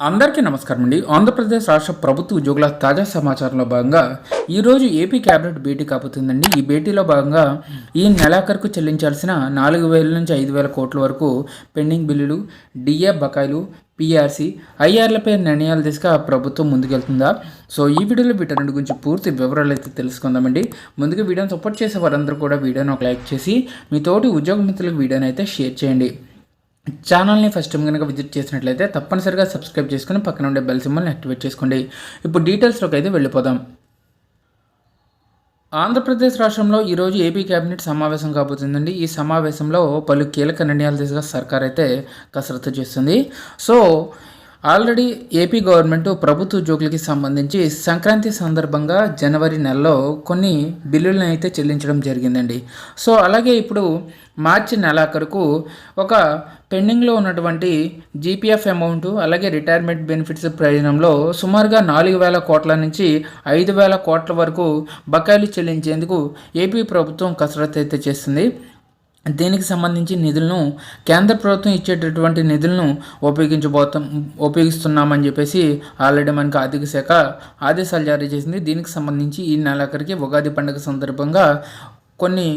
అందరికీ నమస్కారం అండి. ఆంధ్రప్రదేశ్ రాష్ట్ర ప్రభుత్వ ఉద్యోగుల తాజా సమాచారంలో భాగంగా ఈరోజు ఏపీ క్యాబినెట్ భేటీ కాబోతుందండి. ఈ భేటీలో భాగంగా ఈ నెలాఖరుకు చెల్లించాల్సిన నాలుగు వేల నుంచి ఐదు వేల కోట్ల వరకు పెండింగ్ బిల్లులు డిఏ బకాయిలు పీఆర్సీ ఐఆర్లపై నిర్ణయాలు దిశగా ప్రభుత్వం ముందుకెళ్తుందా? సో ఈ వీడియోలో వీటన్నిటి గురించి పూర్తి వివరాలు అయితే తెలుసుకుందామండి. ముందుగా వీడియోని సపోర్ట్ చేసే వారందరూ కూడా వీడియోని ఒక లైక్ చేసి మీ తోటి ఉద్యోగ మిత్రులకు వీడియోని అయితే షేర్ చేయండి. ఛానల్ని ఫస్ట్ టైం కనుక విజిట్ చేసినట్లయితే తప్పనిసరిగా సబ్స్క్రైబ్ చేసుకుని పక్కన ఉండే బెల్ సింబల్ని యాక్టివేట్ చేసుకోండి. ఇప్పుడు డీటెయిల్స్లోకి అయితే వెళ్ళిపోదాం. ఆంధ్రప్రదేశ్ రాష్ట్రంలో ఈరోజు ఏపీ కేబినెట్ సమావేశం కాబోతుందండి. ఈ సమావేశంలో పలు కీలక నిర్ణయాల దిశగా సర్కార్ అయితే కసరత్తు చేస్తుంది. సో ఆల్రెడీ ఏపీ గవర్నమెంట్ ప్రభుత్వ ఉద్యోగులకి సంబంధించి సంక్రాంతి సందర్భంగా జనవరి నెలలో కొన్ని బిల్లులను అయితే చెల్లించడం జరిగిందండి. సో అలాగే ఇప్పుడు మార్చి నెలాఖరుకు ఒక పెండింగ్లో ఉన్నటువంటి జీపీఎఫ్ అమౌంట్ అలాగే రిటైర్మెంట్ బెనిఫిట్స్ ప్రయోజనంలో సుమారుగా నాలుగు వేల కోట్ల నుంచి ఐదు వేల కోట్ల వరకు బకాయిలు చెల్లించేందుకు ఏపీ ప్రభుత్వం కసరత్తు అయితే చేస్తుంది. దీనికి సంబంధించి నిధులను కేంద్ర ప్రభుత్వం ఇచ్చేటటువంటి నిధులను ఉపయోగించబోతాం ఉపయోగిస్తున్నామని చెప్పేసి ఆల్రెడీ మనకి ఆర్థిక శాఖ ఆదేశాలు జారీ చేసింది. దీనికి సంబంధించి ఈ నెలాఖరికి ఉగాది పండుగ సందర్భంగా కొన్ని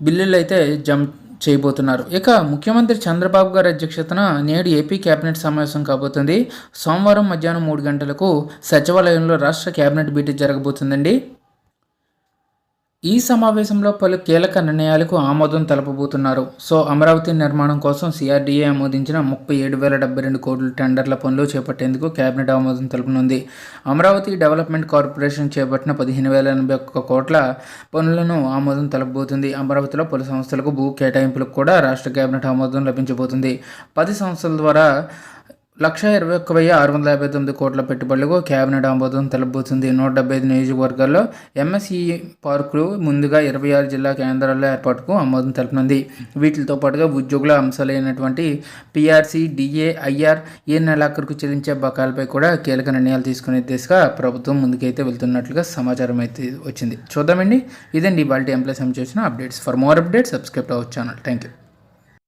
బిల్లులు అయితే జమ చేయబోతున్నారు. ఇక ముఖ్యమంత్రి చంద్రబాబు గారి అధ్యక్షతన నేడు ఏపీ కేబినెట్ సమావేశం కాబోతుంది. సోమవారం మధ్యాహ్నం మూడు గంటలకు సచివాలయంలో రాష్ట్ర కేబినెట్ మీటింగ్ జరగబోతుందండి. ఈ సమావేశంలో పలు కీలక నిర్ణయాలకు ఆమోదం తెలపబోతున్నారు. సో అమరావతి నిర్మాణం కోసం సిఆర్డీఏ ఆమోదించిన ముప్పై ఏడు వేల డెబ్బై రెండు కోట్ల టెండర్ల పనులు చేపట్టేందుకు కేబినెట్ ఆమోదం తెలుపనుంది. అమరావతి డెవలప్మెంట్ కార్పొరేషన్ చేపట్టిన పదిహేను వేల ఎనభై ఒక్క కోట్ల పనులను ఆమోదం తెలపబోతుంది. అమరావతిలో పలు సంస్థలకు భూ కేటాయింపులకు కూడా రాష్ట్ర కేబినెట్ ఆమోదం లభించబోతుంది. పది సంస్థల ద్వారా లక్ష ఇరవై ఒక్క వెయ్యి ఆరు వందల యాభై తొమ్మిది కోట్ల పెట్టుబడులకు కేబినెట్ ఆమోదం తెలబోతుంది. నూట డెబ్బై ఐదు నియోజకవర్గాల్లో ఎంఎస్ఈ పార్కులు ముందుగా ఇరవై ఆరు జిల్లా కేంద్రాల ఏర్పాటుకు ఆమోదం తెలుపనుంది. వీటితో పాటుగా ఉద్యోగుల అంశాలైనటువంటి పిఆర్సీ డిఏ ఐఆర్ ఏ నెలాఖరుకు చెల్లించే బకాయిలపై కూడా కీలక నిర్ణయాలు తీసుకునే దిశగా ప్రభుత్వం ముందుకైతే వెళ్తున్నట్లుగా సమాచారం అయితే వచ్చింది. చూద్దామండి. ఇదండి ఇవాళ ఎంప్లాయ్ సంబంధించిన updates. For more updates subscribe our channel. Thank you